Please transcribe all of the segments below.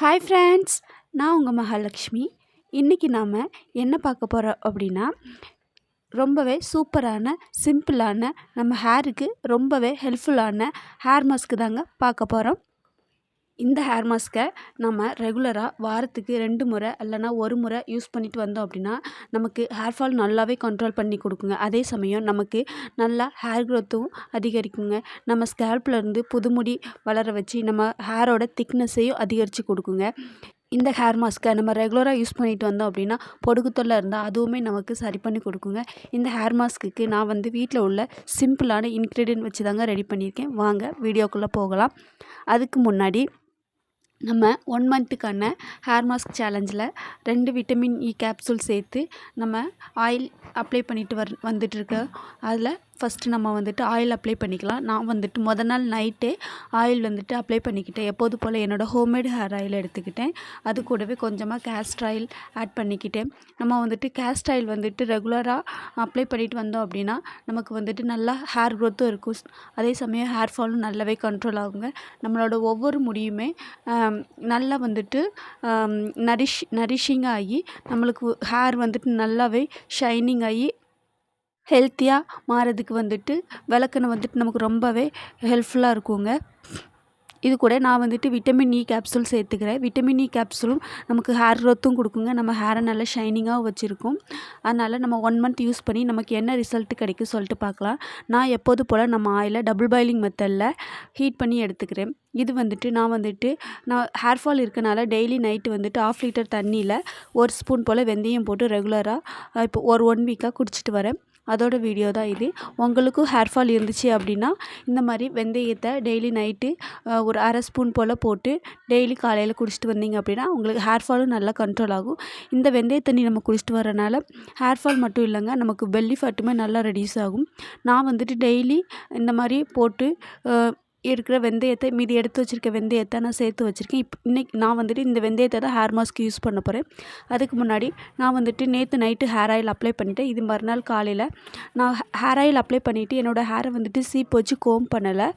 Hi friends நான் உங்கள் மகாலட்சுமி. இன்றைக்கி நாம் என்ன பார்க்க போகிறோம் அப்படின்னா ரொம்பவே சூப்பரான சிம்பிளான நம்ம ஹேருக்கு ரொம்பவே ஹெல்ப்ஃபுல்லான ஹேர் மாஸ்க்கு தாங்க பார்க்க போகிறோம் இந்த ஹேர் மாஸ்க்கை நம்ம ரெகுலராக வாரத்துக்கு ரெண்டு முறை இல்லைனா ஒரு முறை யூஸ் பண்ணிட்டு வந்தோம் அப்படின்னா நமக்கு ஹேர் ஃபால் நல்லாவே கண்ட்ரோல் பண்ணி கொடுக்குங்க. அதே சமயம் நமக்கு நல்லா ஹேர் க்ரோத்தும் அதிகரிக்குங்க. நம்ம ஸ்கேல்ப்லேருந்து புதுமுடி புது முடி வளர வச்சு நம்ம ஹேரோட திக்னஸையும் அதிகரித்து கொடுக்குங்க. இந்த ஹேர் மாஸ்க்கை நம்ம ரெகுலராக யூஸ் பண்ணிட்டு வந்தோம் அப்படின்னா பொடுகு தொல்லை இருந்தால் அதுவுமே நமக்கு சரி பண்ணி கொடுக்குங்க. இந்த ஹேர் மாஸ்க்குக்கு நான் வந்து வீட்டில் உள்ள சிம்பிளான இன்க்ரீடியன்ட் வச்சு தாங்க ரெடி பண்ணியிருக்கேன். வாங்க வீடியோக்குள்ளே போகலாம். அதுக்கு முன்னாடி நம்ம ஒன் மந்த்துக்கான ஹேர் மாஸ்க் சேலஞ்சில் ரெண்டு விட்டமின் இ கேப்சூல் சேர்த்து நம்ம ஆயில் அப்ளை பண்ணிட்டு வர் வந்துட்டுருக்கோம் அதில் ஃபஸ்ட்டு நம்ம வந்துட்டு ஆயில் அப்ளை பண்ணிக்கலாம். நான் வந்துட்டு முத நாள் நைட்டே ஆயில் வந்துட்டு அப்ளை பண்ணிக்கிட்டேன். எப்போது போல் என்னோடய ஹோம்மேட் ஹேர் ஆயில் எடுத்துக்கிட்டேன். அது கூடவே கொஞ்சமாக கேஸ்ட் ஆயில் ஆட் பண்ணிக்கிட்டேன். நம்ம வந்துட்டு கேஸ்ட் ஆயில் வந்துட்டு ரெகுலராக அப்ளை பண்ணிட்டு வந்தோம் அப்படின்னா நமக்கு வந்துட்டு நல்லா ஹேர் க்ரோத்தும் இருக்கும். அதே சமயம் ஹேர் ஃபாலும் நல்லாவே கண்ட்ரோல் ஆகுங்க. நம்மளோட ஒவ்வொரு முடியுமே நல்லா வந்துட்டு நரிஷ் நரிஷிங் ஆகி நம்மளுக்கு ஹேர் வந்துட்டு நல்லாவே ஷைனிங் ஆகி ஹெல்த்தியாக மாறதுக்கு வந்துட்டு விளக்கெண்ணெய் வந்துட்டு நமக்கு ரொம்பவே ஹெல்ப்ஃபுல்லாக இருக்குங்க. இது கூட நான் வந்துட்டு விட்டமின் இ கேப்சூல் சேர்த்துக்கிறேன். விட்டமின் இ கேப்சூலும் நமக்கு ஹேர் க்ரோத்தும் கொடுக்குங்க. நம்ம ஹேரை நல்லா ஷைனிங்காகவும் வச்சுருக்கும். அதனால் நம்ம ஒன் மந்த் யூஸ் பண்ணி நமக்கு என்ன ரிசல்ட் கிடைக்கும் சொல்லிட்டு பார்க்கலாம். நான் எப்போது போல் நம்ம ஆயிலை டபுள் பாயிலிங் மெத்தடில் ஹீட் பண்ணி எடுத்துக்கிறேன். இது வந்துட்டு நான் வந்துட்டு நான் ஹேர் ஃபால் இருக்கனால டெய்லி நைட்டு வந்துட்டு ஆஃப் லிட்டர் தண்ணியில் ஒரு ஸ்பூன் போல் வெந்தயம் போட்டு ரெகுலராக இப்போ ஒரு ஒன் வீக்காக குடிச்சிட்டு வரேன். அதோட வீடியோ தான் இது. உங்களுக்கும் ஹேர் ஃபால் இருந்துச்சு அப்படின்னா இந்த மாதிரி வெந்தயத்தை டெய்லி நைட்டு ஒரு அரை ஸ்பூன் போல் போட்டு டெய்லி காலையில் குடிச்சிட்டு வந்தீங்க அப்படின்னா உங்களுக்கு ஹேர் ஃபாலும் நல்லா கண்ட்ரோல் ஆகும். இந்த வெந்தய தண்ணி நம்ம குடிச்சிட்டு வரனால ஹேர் ஃபால் மட்டும் இல்லைங்க நமக்கு பெல்லி ஃபட்டுமே நல்லா ரெடியூஸ் ஆகும். நான் வந்துட்டு டெய்லி இந்த மாதிரி போட்டு இருக்கிற வெந்தயத்தை மீதி எடுத்து வச்சுருக்க வெந்தயத்தை நான் சேர்த்து வச்சுருக்கேன். இப்போ இன்றைக்கி நான் வந்துட்டு இந்த வெந்தயத்தை தான் ஹேர் மாஸ்க்கு யூஸ் பண்ண போகிறேன் அதுக்கு முன்னாடி நான் வந்துட்டு நேற்று நைட்டு ஹேர் ஆயில் அப்ளை பண்ணிவிட்டேன் இது மறுநாள் காலையில் நான் ஹேர் ஆயில் அப்ளை பண்ணிவிட்டு என்னோடய ஹேரை வந்துட்டு சீப் வச்சு கோம் பண்ணலை.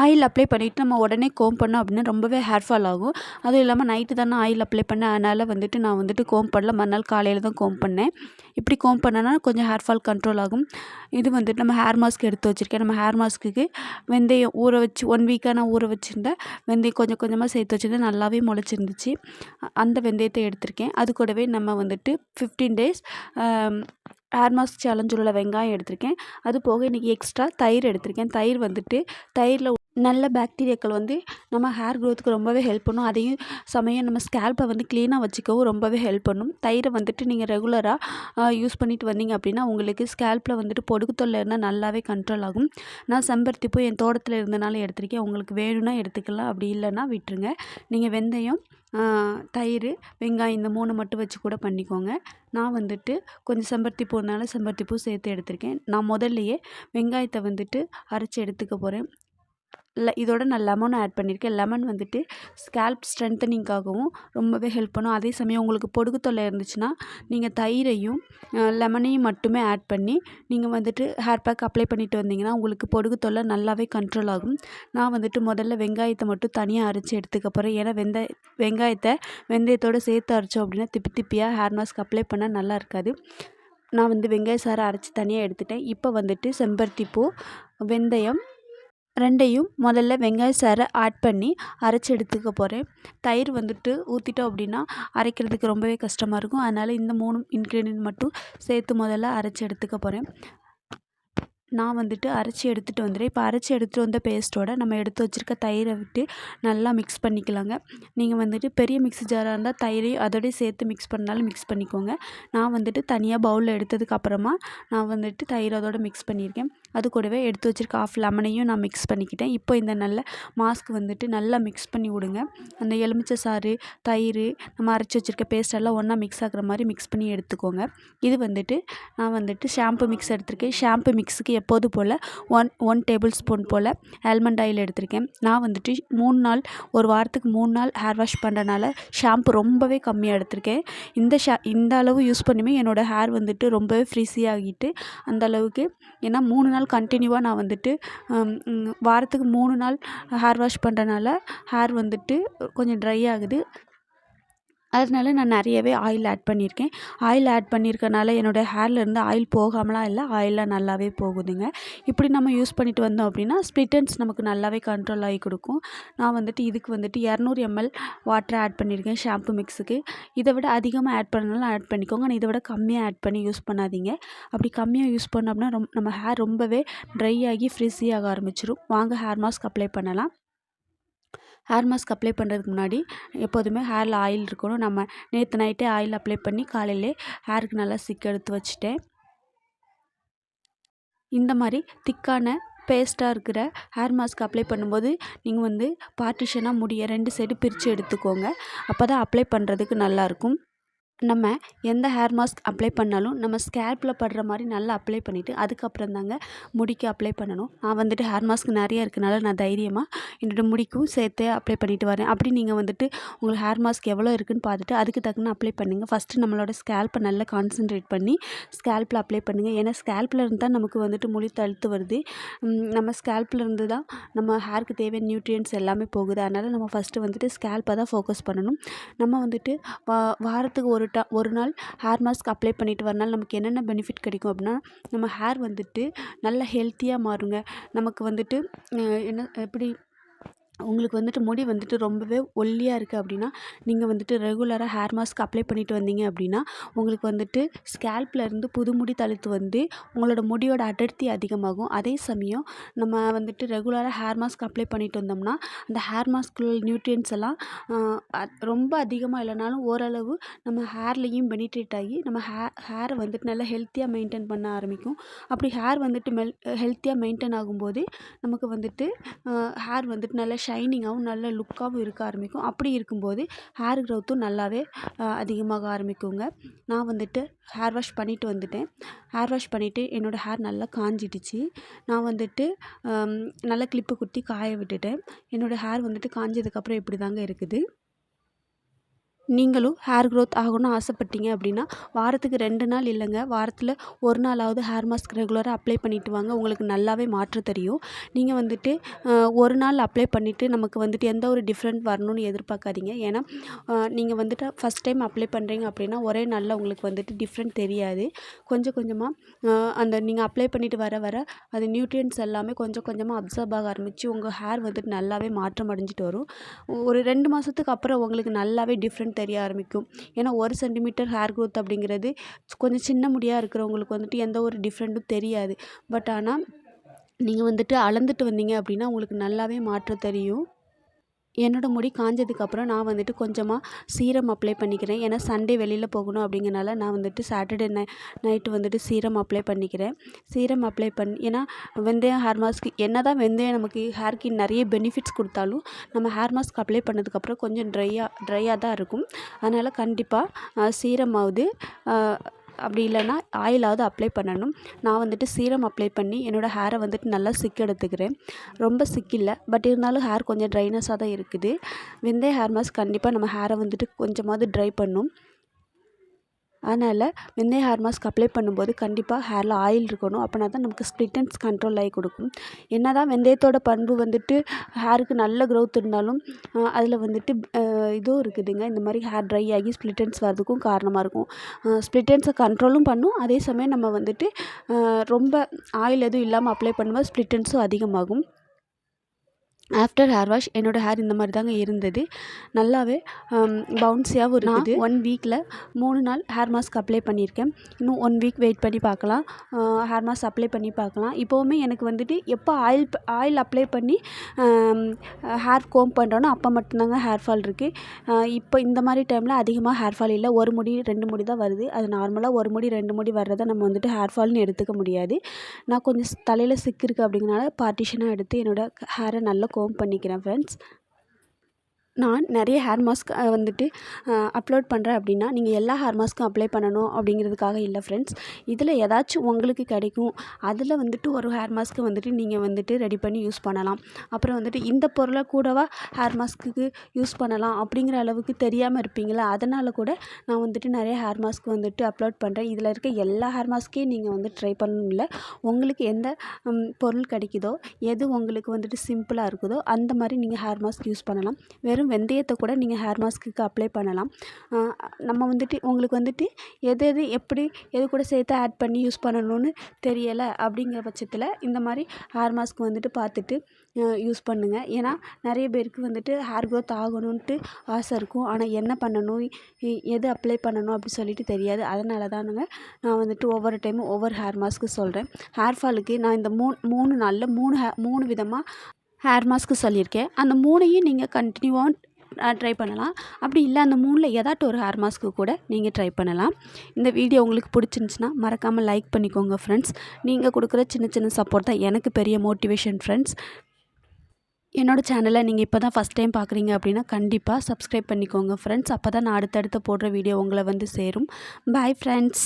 ஆயில் அப்ளை பண்ணிவிட்டு நம்ம உடனே கோம் பண்ணோம் அப்படின்னா ரொம்பவே ஹேர் ஃபால் ஆகும். அதுவும் இல்லாமல் நைட்டு தானே ஆயில் அப்ளை பண்ணேன். அதனால் வந்துட்டு நான் வந்துட்டு கோம் பண்ணல. மறுநாள் காலையில் தான் கோம் பண்ணேன். இப்படி கோம் பண்ணனா கொஞ்சம் ஹேர் ஃபால் கண்ட்ரோல் ஆகும். இது வந்துட்டு நம்ம ஹேர் மாஸ்க் எடுத்து வச்சுருக்கேன். நம்ம ஹேர் மாஸ்க்குக்கு வெந்தயம் ஊற வச்சு ஒன் வீக்காக நான் ஊற வச்சுருந்தேன். வெந்தயம் கொஞ்சம் கொஞ்சமாக சேர்த்து வச்சுருந்தேன். நல்லாவே முளைச்சிருந்துச்சு. அந்த வெந்தயத்தை எடுத்திருக்கேன். அது கூடவே நம்ம வந்துட்டு ஃபிஃப்டீன் டேஸ் ஹேர் மாஸ்க் சேலஞ்சில் உள்ள வெங்காயம் எடுத்திருக்கேன். அது போக இன்றைக்கி எக்ஸ்ட்ரா தயிர் எடுத்திருக்கேன். தயிர் வந்துட்டு தயிரில் நல்ல பாக்டீரியாக்கள் வந்து நம்ம ஹேர் க்ரோத்துக்கு ரொம்பவே ஹெல்ப் பண்ணும். அதையும் சமயம் நம்ம ஸ்கேல்ப்பை வந்து க்ளீனாக வச்சுக்கவும் ரொம்பவே ஹெல்ப் பண்ணும். தயிரை வந்துட்டு நீங்கள் ரெகுலராக யூஸ் பண்ணிட்டு வந்தீங்க அப்படின்னா உங்களுக்கு ஸ்கேல்ப்பில் வந்துட்டு பொடுகு தொல்லை இருந்தால் நல்லாவே கண்ட்ரோல் ஆகும். நான் செம்பருத்தி பூ என் தோட்டத்தில் இருந்தனால எடுத்திருக்கேன். உங்களுக்கு வேணும்னா எடுத்துக்கலாம். அப்படி இல்லைன்னா விட்டுருங்க. நீங்கள் வெந்தயம் தயிர் வெங்காயம் இந்த மூணு மட்டும் வச்சு கூட பண்ணிக்கோங்க. நான் வந்துட்டு கொஞ்சம் செம்பருத்தி பூனால செம்பருத்தி பூ சேர்த்து எடுத்திருக்கேன். நான் முதல்லையே வெங்காயத்தை வந்துட்டு அரைச்சி எடுத்துக்க போகிறேன் இதோட நான் லெமனும் ஆட் பண்ணியிருக்கேன். லெமன் வந்துட்டு ஸ்கேல்ப் ஸ்ட்ரென்த்தனிங்காகவும் ரொம்பவே ஹெல்ப் பண்ணும். அதே சமயம் உங்களுக்கு பொடுகு தொல்லை இருந்துச்சுன்னா நீங்கள் தயிரையும் லெமனையும் மட்டுமே ஆட் பண்ணி நீங்கள் வந்துட்டு ஹேர் பேக் அப்ளை பண்ணிட்டு வந்தீங்கன்னா உங்களுக்கு பொடுகு தொல்லை நல்லாவே கண்ட்ரோல் ஆகும். நான் வந்துட்டு முதல்ல வெங்காயத்தை மட்டும் தனியாக அரைச்சி எடுத்துக்க போகிறேன் ஏன்னா வெந்த வெங்காயத்தை வெந்தயத்தோடு சேர்த்து அரைச்சோம் அப்படின்னா திப்பி திப்பியாக ஹேர் மாஸ்க் அப்ளை பண்ணால் நல்லா இருக்காது. நான் வந்து வெங்காய சாறை அரைச்சி தனியாக எடுத்துட்டேன். இப்போ வந்துட்டு செம்பருத்தி பூ வெந்தயம் ரெண்டையும் முதல்ல வெங்காய சாறை ஆட் பண்ணி அரைச்சி எடுத்துக்க போகிறேன் தயிர் வந்துட்டு ஊற்றிட்டோம் அப்படின்னா அரைக்கிறதுக்கு ரொம்பவே கஷ்டமாக இருக்கும். அதனால் இந்த மூணு இன்க்ரீடியன்ட் மட்டும் சேர்த்து முதல்ல அரைச்சி எடுத்துக்க போகிறேன் நான் வந்துட்டு அரைச்சி எடுத்துகிட்டு வந்துடுறேன். இப்போ அரைச்சி எடுத்துகிட்டு வந்த பேஸ்ட்டோட நம்ம எடுத்து வச்சுருக்க தயிரை விட்டு நல்லா மிக்ஸ் பண்ணிக்கலாங்க. நீங்கள் வந்துட்டு பெரிய மிக்ஸி ஜாராக இருந்தால் தயிரையும் அதோடய சேர்த்து மிக்ஸ் பண்ணாலும் மிக்ஸ் பண்ணிக்கோங்க. நான் வந்துட்டு தனியாக பவுலில் எடுத்ததுக்கப்புறமா நான் வந்துட்டு தயிர் அதோட மிக்ஸ் பண்ணியிருக்கேன். அது கூடவே எடுத்து வச்சுருக்க ஆஃப் லெமனையும் நான் மிக்ஸ் பண்ணிக்கிட்டேன். இப்போ இந்த நல்ல மாஸ்க் வந்துட்டு நல்லா மிக்ஸ் பண்ணி விடுங்க. அந்த எலுமிச்சை சாறு தயிர் நம்ம அரைச்சி வச்சுருக்க பேஸ்ட் எல்லாம் ஒன்றா மிக்ஸ் ஆகிற மாதிரி மிக்ஸ் பண்ணி எடுத்துக்கோங்க. இது வந்துட்டு நான் வந்துட்டு ஷாம்பு மிக்ஸ் எடுத்திருக்கேன். ஷாம்பு மிக்ஸுக்கு எப்போது போல்? ஒன் ஒன் டேபிள் ஸ்பூன் போல் ஆல்மண்ட் ஆயில் எடுத்திருக்கேன். நான் வந்துட்டு மூணு நாள் ஒரு வாரத்துக்கு மூணு நாள் ஹேர் வாஷ் பண்ணுறனால ஷாம்பு ரொம்பவே கம்மியாக எடுத்திருக்கேன். இந்த ஷா இந்த அளவு யூஸ் பண்ணுமே என்னோடய ஹேர் வந்துட்டு ரொம்பவே ஃப்ரீஸி ஆகிட்டு அந்த அளவுக்கு ஏன்னா மூணு நாள் கண்டினியூவாக நான் வந்துட்டு வாரத்துக்கு மூணு நாள் ஹேர் வாஷ் பண்ணுறனால ஹேர் வந்துட்டு கொஞ்சம் ட்ரை ஆகுது. அதனால நான் நிறையவே ஆயில் ஆட் பண்ணியிருக்கேன். ஆயில் ஆட் பண்ணியிருக்கனால என்னோடய ஹேர்லேருந்து ஆயில் போகாமலாம் இல்லை. ஆயிலெலாம் நல்லாவே போகுதுங்க. இப்படி நம்ம யூஸ் பண்ணிட்டு வந்தோம் அப்படின்னா ஸ்ப்ளிட்டன்ஸ் நமக்கு நல்லாவே கண்ட்ரோல் ஆகி கொடுக்கும். நான் வந்துட்டு இதுக்கு வந்துட்டு இரநூறு எம்எல் வாட்டர் ஆட் பண்ணியிருக்கேன் ஷாம்பு மிக்ஸுக்கு இதை விட அதிகமாக ஆட் பண்ணாலும் ஆட் பண்ணிக்கோங்க. ஆனால் இதை விட கம்மியாக ஆட் பண்ணி யூஸ் பண்ணாதீங்க. அப்படி கம்மியாக யூஸ் பண்ணோம்னா ரொம் நம்ம ஹேர் ரொம்பவே ட்ரை ஆகி ஃப்ரிஸி ஆக ஆரம்பிச்சிடும் வாங்க ஹேர் மாஸ்க் அப்ளை பண்ணலாம். ஹேர் மாஸ்க் அப்ளை பண்ணுறதுக்கு முன்னாடி எப்போதுமே ஹேரில் ஆயில் இருக்கணும். நம்ம நேற்று நைட்டே ஆயில் அப்ளை பண்ணி காலையிலே ஹேருக்கு நல்லா சிக் எடுத்து வச்சுட்டேன். இந்த மாதிரி திக்கான பேஸ்ட்டாக இருக்கிற ஹேர் மாஸ்க் அப்ளை பண்ணும்போது நீங்கள் வந்து பார்ட்டிஷனாக முடிய ரெண்டு சைடு பிரித்து எடுத்துக்கோங்க. அப்போ தான் அப்ளை பண்ணுறதுக்கு நல்லாயிருக்கும் நம்ம எந்த ஹேர் மாஸ்க் அப்ளை பண்ணாலும் நம்ம ஸ்கேல்பில் படுற மாதிரி நல்லா அப்ளை பண்ணிவிட்டு அதுக்கப்புறம் தாங்க முடிக்கு அப்ளை பண்ணணும். நான் வந்துட்டு ஹேர் மாஸ்க் நிறைய இருக்கனால நான் தைரியமாக என்னோடய முடிக்கும் சேர்த்தே அப்ளை பண்ணிட்டு வரேன். அப்படி நீங்கள் வந்துட்டு உங்களுக்கு ஹேர் மாஸ்க் எவ்வளோ இருக்குன்னு பார்த்துட்டு அதுக்கு தக்கன அப்ளை பண்ணுங்கள் ஃபஸ்ட்டு நம்மளோட ஸ்கேல்ப்பை நல்லா கான்சென்ட்ரேட் பண்ணி ஸ்கேல்பில் அப்ளை பண்ணுங்கள் ஏன்னா ஸ்கேல்பில் இருந்து தான் நமக்கு வந்துட்டு முடி தழுத்து வருது. நம்ம ஸ்கேல்பில் இருந்து தான் நம்ம ஹேருக்கு தேவையான நியூட்ரியன்ஸ் எல்லாமே போகுது. அதனால் நம்ம ஃபஸ்ட்டு வந்துட்டு ஸ்கேல்ப்பை தான் ஃபோக்கஸ் பண்ணணும். நம்ம வந்துட்டு வா வாரத்துக்கு ஒரு டா ஒரு நாள் ஹேர் மாஸ்க் அப்ளை பண்ணிட்டு வரனால நமக்கு என்னென்ன பெனிஃபிட் கிடைக்கும் அப்படின்னா நம்ம ஹேர் வந்துட்டு நல்ல ஹெல்த்தியாக மாறுங்க. நமக்கு வந்துட்டு என்ன எப்படி உங்களுக்கு வந்துட்டு முடி வந்துட்டு ரொம்பவே ஒல்லியாக இருக்குது அப்படின்னா நீங்கள் வந்துட்டு ரெகுலராக ஹேர் மாஸ்க் அப்ளை பண்ணிட்டு வந்தீங்க அப்படின்னா உங்களுக்கு வந்துட்டு ஸ்கேல்ப்லேருந்து புது முடி தழுத்து வந்து உங்களோட முடியோட அடர்த்தி அதிகமாகும். அதே சமயம் நம்ம வந்துட்டு ரெகுலராக ஹேர் மாஸ்க் அப்ளை பண்ணிட்டு வந்தோம்னா அந்த ஹேர் மாஸ்க்குள்ள நியூட்ரியன்ஸ் எல்லாம் ரொம்ப அதிகமாக இல்லைனாலும் ஓரளவு நம்ம ஹேர்லேயும் பெனிட்ரேட் ஆகி நம்ம ஹே ஹேரை வந்துட்டு நல்லா ஹெல்த்தியாக மெயின்டைன் பண்ண ஆரம்பிக்கும். அப்படி ஹேர் வந்துட்டு மெல் ஹெல்த்தியாக மெயின்டைன் ஆகும்போது நமக்கு வந்துட்டு ஹேர் வந்துட்டு நல்லா ஷைனிங்காகவும் நல்ல லுக்காகவும் இருக்க ஆரம்பிக்கும். அப்படி இருக்கும்போது ஹேர் க்ரோத்தும் நல்லாவே அதிகமாக ஆரம்பிக்குங்க. நான் வந்துட்டு ஹேர் வாஷ் பண்ணிவிட்டு வந்துட்டேன். ஹேர் வாஷ் பண்ணிவிட்டு என்னோடய ஹேர் நல்லா காஞ்சிடுச்சு. நான் வந்துட்டு நல்லா கிளிப்பு குத்தி காய விட்டுட்டேன். என்னோடய ஹேர் வந்துட்டு காஞ்சதுக்கப்புறம் இப்படி தாங்க இருக்குது. நீங்களும் ஹேர் க்ரோத் ஆகணும்னு ஆசைப்பட்டீங்க அப்படின்னா வாரத்துக்கு ரெண்டு நாள் இல்லைங்க. வாரத்தில் ஒரு நாளாவது ஹேர் மாஸ்க் ரெகுலராக அப்ளை பண்ணிட்டு வாங்க. உங்களுக்கு நல்லாவே மாற்றம் தெரியும். நீங்கள் வந்துட்டு ஒரு நாள் அப்ளை பண்ணிவிட்டு நமக்கு வந்துட்டு எந்த ஒரு டிஃப்ரெண்ட் வரணும்னு எதிர்பார்க்காதீங்க. ஏன்னா நீங்கள் வந்துட்டு ஃபஸ்ட் டைம் அப்ளை பண்ணுறீங்க அப்படின்னா ஒரே நாளில் உங்களுக்கு வந்துட்டு டிஃப்ரெண்ட் தெரியாது. கொஞ்சம் கொஞ்சமாக அந்த நீங்கள் அப்ளை பண்ணிவிட்டு வர வர அது நியூட்ரியன்ஸ் எல்லாமே கொஞ்சம் கொஞ்சமாக அப்சர்வ் ஆக ஆரம்பித்து உங்கள் ஹேர் வந்துட்டு நல்லாவே மாற்றம் அடைஞ்சிட்டு வரும். ஒரு ரெண்டு மாதத்துக்கு அப்புறம் உங்களுக்கு நல்லாவே டிஃப்ரெண்ட் தெரிய ஆரம்பிக்கும். ஏன்னா ஒரு சென்டிமீட்டர் ஹேர் க்ரோத் அப்படிங்கிறது கொஞ்சம் சின்ன முடியாக இருக்கிறவங்களுக்கு வந்துட்டு எந்த ஒரு டிஃப்ரெண்ட்டும் தெரியாது. பட் ஆனால் நீங்கள் வந்துட்டு அளந்துட்டு வந்தீங்க அப்படின்னா உங்களுக்கு நல்லாவே மாற்றம் தெரியும். என்னோடய முடி காஞ்சதுக்கப்புறம் நான் வந்துட்டு கொஞ்சமாக சீரம் அப்ளை பண்ணிக்கிறேன். ஏன்னா சண்டே வெளியில் போகணும் அப்படிங்கிறனால நான் வந்துட்டு சாட்டர்டே நை நைட்டு வந்துட்டு சீரம் அப்ளை பண்ணிக்கிறேன். சீரம் அப்ளை பண்ணி ஏன்னா வெந்தயம் ஹேர் மாஸ்க் என்ன தான் வெந்தயம் நமக்கு ஹேர்க்கு நிறைய பெனிஃபிட்ஸ் கொடுத்தாலும் நம்ம ஹேர் மாஸ்க் அப்ளை பண்ணதுக்கப்புறம் கொஞ்சம் ட்ரையாக ட்ரையாக தான் இருக்கும். அதனால் கண்டிப்பாக சீரமாவது அப்படி இல்லைன்னா ஆயிலாவது அப்ளை பண்ணணும். நான் வந்துட்டு சீரம் அப்ளை பண்ணி என்னோடய ஹேரை வந்துட்டு நல்லா சிக் எடுத்துக்கிறேன். ரொம்ப சிக் இல்லை பட் இருந்தாலும் ஹேர் கொஞ்சம் ட்ரைனஸாக தான் இருக்குது. வெந்தய ஹேர் மாஸ்க் கண்டிப்பாக நம்ம ஹேரை வந்துட்டு கொஞ்சமாவது ட்ரை பண்ணும். அதனால் வெந்தய ஹேர் மாஸ்க் அப்ளை பண்ணும்போது கண்டிப்பாக ஹேரில் ஆயில் இருக்கணும். அப்படின்னா தான் நமக்கு ஸ்ப்ளிட்டன்ஸ் கண்ட்ரோல் ஆகி கொடுக்கும். என்ன தான் வெந்தயத்தோட பண்பு வந்துட்டு ஹேருக்கு நல்ல க்ரோத் இருந்தாலும் அதில் வந்துட்டு இதுவும் இருக்குதுங்க. இந்த மாதிரி ஹேர் ட்ரை ஆகி ஸ்ப்ளிட்டன்ஸ் வரதுக்கும் காரணமாக இருக்கும். ஸ்ப்ளிட்டன்ஸை கண்ட்ரோலும் பண்ணும். அதே சமயம் நம்ம வந்துட்டு ரொம்ப ஆயில் எதுவும் இல்லாமல் அப்ளை பண்ணும்போது ஸ்ப்ளிட்டன்ஸும் அதிகமாகும். ஆஃப்டர் ஹேர் வாஷ் என்னோடய ஹேர் இந்த மாதிரி தாங்க இருந்தது. நல்லாவே பவுன்ஸியாகவும் இருக்குது. ஒன் வீக்கில் மூணு நாள் ஹேர் மாஸ்க் அப்ளை பண்ணியிருக்கேன். இன்னும் ஒன் வீக் வெயிட் பண்ணி பார்க்கலாம். ஹேர் மாஸ்க் அப்ளை பண்ணி பார்க்கலாம். இப்போவுமே எனக்கு வந்துட்டு எப்போ ஆயில் ஆயில் அப்ளை பண்ணி ஹேர் கோம் பண்ணுறோனோ அப்போ மட்டும்தாங்க ஹேர் ஃபால் இருக்குது இப்போ இந்த மாதிரி டைமில் அதிகமாக ஹேர் ஃபால் இல்லை. ஒரு முடி ரெண்டு முடி தான் வருது. அது நார்மலாக ஒரு முடி ரெண்டு முடி வர்றதை நம்ம வந்துட்டு ஹேர் ஃபால்னு எடுத்துக்க முடியாது. நான் கொஞ்சம் தலையில் சிக்கு இருக்குது அப்படிங்கிறனால பார்ட்டிஷனாக எடுத்து என்னோடய ஹேரை நல்லா கோம் பண்ணிக்கிறேன் ஃப்ரெண்ட்ஸ் நான் நிறைய ஹேர் மாஸ்க் வந்துட்டு அப்லோட் பண்ணுறேன் அப்படின்னா நீங்கள் எல்லா ஹேர் மாஸ்க்கும் அப்ளை பண்ணணும் அப்படிங்கிறதுக்காக இல்லை ஃப்ரெண்ட்ஸ் இதில் ஏதாச்சும் உங்களுக்கு கிடைக்கும் அதில் வந்துட்டு ஒரு ஹேர் மாஸ்க்கு வந்துட்டு நீங்கள் வந்துட்டு ரெடி பண்ணி யூஸ் பண்ணலாம். அப்புறம் வந்துட்டு இந்த பொருளை கூடவா ஹேர் மாஸ்க்குக்கு யூஸ் பண்ணலாம் அப்படிங்கிற அளவுக்கு தெரியாமல் இருப்பீங்களா அதனால் கூட நான் வந்துட்டு நிறைய ஹேர் மாஸ்க் வந்துட்டு அப்லோட் பண்ணுறேன் இதில் இருக்க எல்லா ஹேர் மாஸ்க்கையும் நீங்கள் வந்து ட்ரை பண்ணணும் இல்லை உங்களுக்கு எந்த பொருள் கிடைக்குதோ எது உங்களுக்கு வந்துட்டு சிம்பிளாக இருக்குதோ அந்த மாதிரி நீங்கள் ஹேர் மாஸ்க் யூஸ் பண்ணலாம். வெறும் வெந்தயத்தை கூட நீங்கள் ஹேர் மாஸ்க்குக்கு அப்ளை பண்ணலாம். நம்ம வந்துட்டு உங்களுக்கு வந்துட்டு எது எது எப்படி எது கூட சேர்த்து ஆட் பண்ணி யூஸ் பண்ணணும்னு தெரியலை அப்படிங்கிற பட்சத்தில் இந்த மாதிரி ஹேர் மாஸ்க் வந்துட்டு பார்த்துட்டு யூஸ் பண்ணுங்கள் ஏன்னா நிறைய பேருக்கு வந்துட்டு ஹேர் க்ரோத் ஆகணுன்ட்டு ஆசை இருக்கும். ஆனால் என்ன பண்ணணும்? எது அப்ளை பண்ணணும் அப்படி சொல்லிட்டு தெரியாது. அதனால தானுங்க நான் வந்துட்டு ஒவ்வொரு டைமும் ஒவ்வொரு ஹேர் மாஸ்க்கு சொல்கிறேன் ஹேர் ஃபாலுக்கு நான் இந்த மூணு மூணு நாளில் மூணு ஹே மூணு விதமாக ஹேர் மாஸ்க்கு சொல்லியிருக்கேன். அந்த மூணையும் நீங்கள் கண்டினியூவாக ட்ரை பண்ணலாம். அப்படி இல்லை அந்த மூணில் ஏதாட்டும் ஒரு ஹேர் மாஸ்க்கு கூட நீங்கள் ட்ரை பண்ணலாம். இந்த வீடியோ உங்களுக்கு பிடிச்சிருந்துச்சின்னா மறக்காமல் லைக் பண்ணிக்கோங்க ஃப்ரெண்ட்ஸ் நீங்கள் கொடுக்குற சின்ன சின்ன சப்போர்ட் தான் எனக்கு பெரிய மோட்டிவேஷன் ஃப்ரெண்ட்ஸ் என்னோடய சேனலை நீங்கள் இப்போ தான் ஃபஸ்ட் டைம் பார்க்குறீங்க அப்படின்னா கண்டிப்பாக சப்ஸ்கிரைப் பண்ணிக்கோங்க ஃப்ரெண்ட்ஸ் அப்போ தான் நான் அடுத்தடுத்து போடுற வீடியோ உங்களை வந்து சேரும். Bye friends